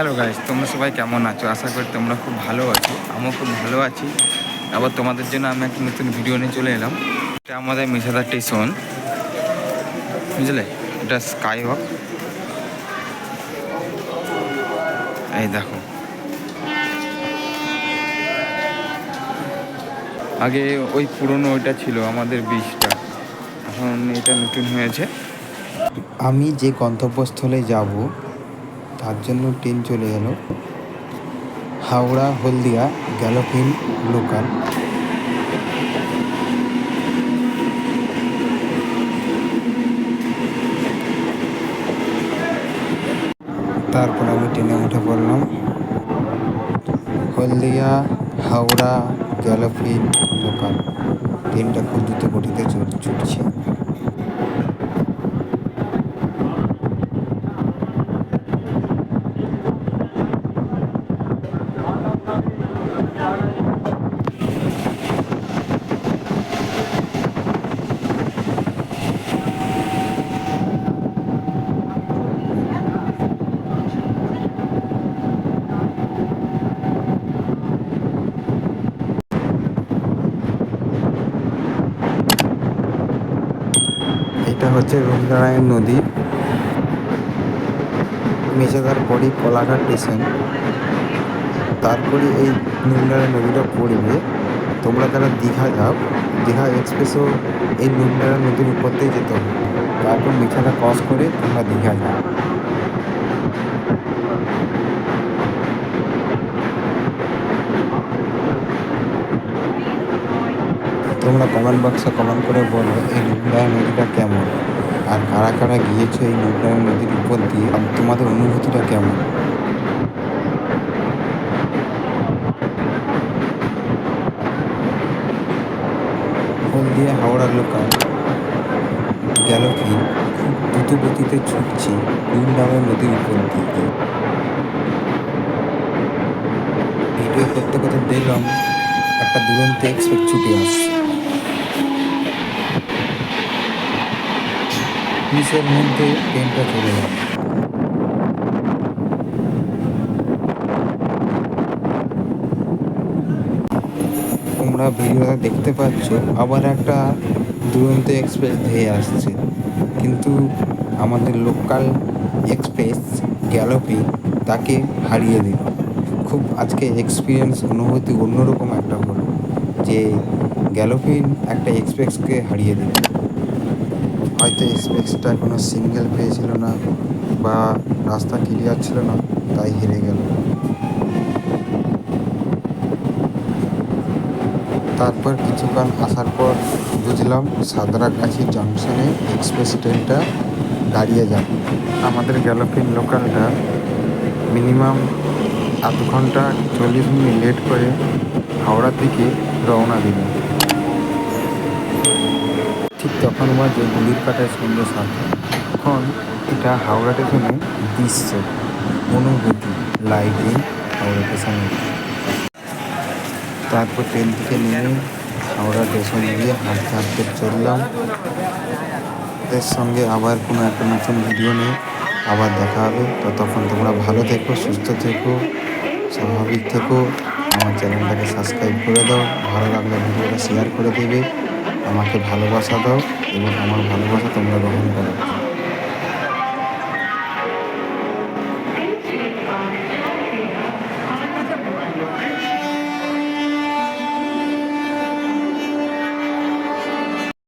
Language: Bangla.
হ্যালো গাইস তোমরা সবাই কেমন আছো? আশা করি তোমরা খুব ভালো আছো। আমিও খুব ভালো আছি। আবার তোমাদের জন্য আমি একটা নতুন ভিডিও নিয়ে চলে এলাম। এটা আমাদের মেশাদা স্টেশন। বুঝলে? এটা স্কাই ওয়াক এই দেখো। আগে ওই পুরনো ওইটা ছিল, আমাদের ব্রিজটা। এখন এটা নতুন হয়েছে। আমি যে গন্তব্যস্থলে যাব তার জন্য ট্রেন চলে গেল হাওড়া, হলদিয়া গ্যালোপিন লোকাল তারপর আমি ট্রেনে উঠে পড়লাম। হলদিয়া, হাওড়া গ্যালোপিন লোকাল ট্রেনটা খুব দ্রুত গতিতে ছুটছে এটা হচ্ছে রুমনারায়ণ নদী। মেজাদার পরই কলাঘাট স্টেশন। তারপরে এই নুনডারা নদীটা পড়বে। তোমরা তারা দীঘা যাও, দীঘা এক্সপ্রেসও এই নুনডারা নদীর উপর দিয়ে যেতে হবে। তারপর মিঠাটা ক্রস করে তোমরা দীঘা যাও। তোমরা কমেন্ট বক্সে কমেন্ট করে বলো এই নুননারায়ণ নদীটা কেমন? আর কারা কারা গিয়েছো এই নুননারায়ণ নদীর উপর দিয়ে? আর তোমাদের অনুভূতিটা কেমন? হলদিয়া হাওড়া লোকাল। গ্যালোফিন খুব দ্রুত গতিতে ছুটছে নুননারায়ণ নদীর উপর দিয়ে। ভিডিও করতে করতে দেখলাম একটা দুরন্ত এক্সপ্রেস ছুটে আসছে। পুলিশের মধ্যে ট্রেনটা চলে গেল তোমরা ভিডিওটা দেখতে পাচ্ছ, আবার একটা দুরন্ত এক্সপ্রেস ধেয়ে আসছে। কিন্তু আমাদের লোকাল এক্সপ্রেস গ্যালোপি তাকে হারিয়ে দিল। খুব আজকে এক্সপিরিয়েন্স অনুভূতি অন্যরকম একটা হলো যে গ্যালোপিন একটা এক্সপ্রেসকে হারিয়ে দিল। হয়তো এক্সপ্রেসটা কোনো সিঙ্গেল পেয়েছিল না বা রাস্তা ক্লিয়ার ছিল না, তাই হেরে গেল। তারপর কিছুক্ষণ আসার পর বুঝলাম সাদরাগাছি জংশনে এক্সপ্রেস ট্রেনটা দাঁড়িয়ে যাবে আমাদের গ্যালোপিন লোকালটা মিনিমাম আধ ঘণ্টা চল্লিশ মিনিট লেট করে হাওড়ার দিকে রওনা দিল ঠিক তখন বাজে গুলির কাটায় সন্ধ্যে সাতটা তখন এটা হাওড়া স্টেশনে দৃশ্য অনুভূতি লাইটিং হাওড়া স্টেশনে তারপর ট্রেন থেকে নেমে হাওড়া স্টেশন গিয়ে হাঁটতে হাঁটতে চললাম। এর সঙ্গে আবার কোনো একটা নতুন ভিডিও নিয়ে আবার দেখা হবে। ততক্ষণ তোমরা ভালো থেকো, সুস্থ থেকো, স্বাভাবিক থেকো। আমার চ্যানেলটাকে সাবস্ক্রাইব করে দাও। ভালো লাগলে ভিডিওটা শেয়ার করে দেবে। আমাকে ভালোবাসা দাও এবং আমার ভালোবাসা তোমরা গ্রহণ করো।